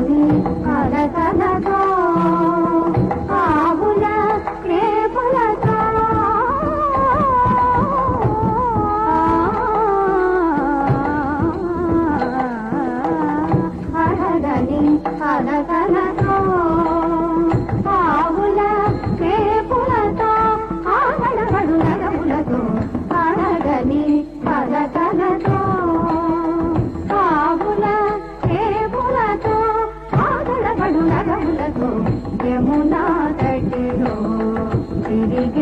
అని అలసలతో ఆవుల రేపులతో అలసలతో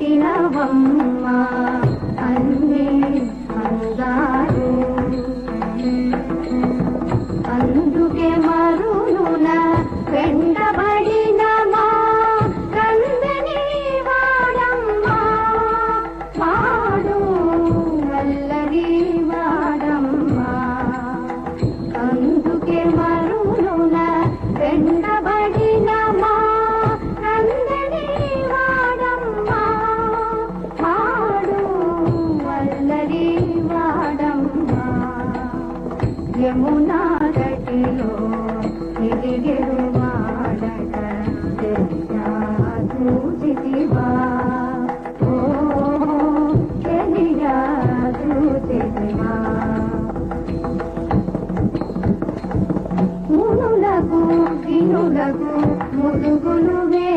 పుట్టినవమ్మ అన్నే అందారు అందుకే మా యమునా నటిలో ఎదిగెరువాడట తెలియా చూసివా ఓ తెలియా చూసివా మునులకు వినులకు ముదుగులు వే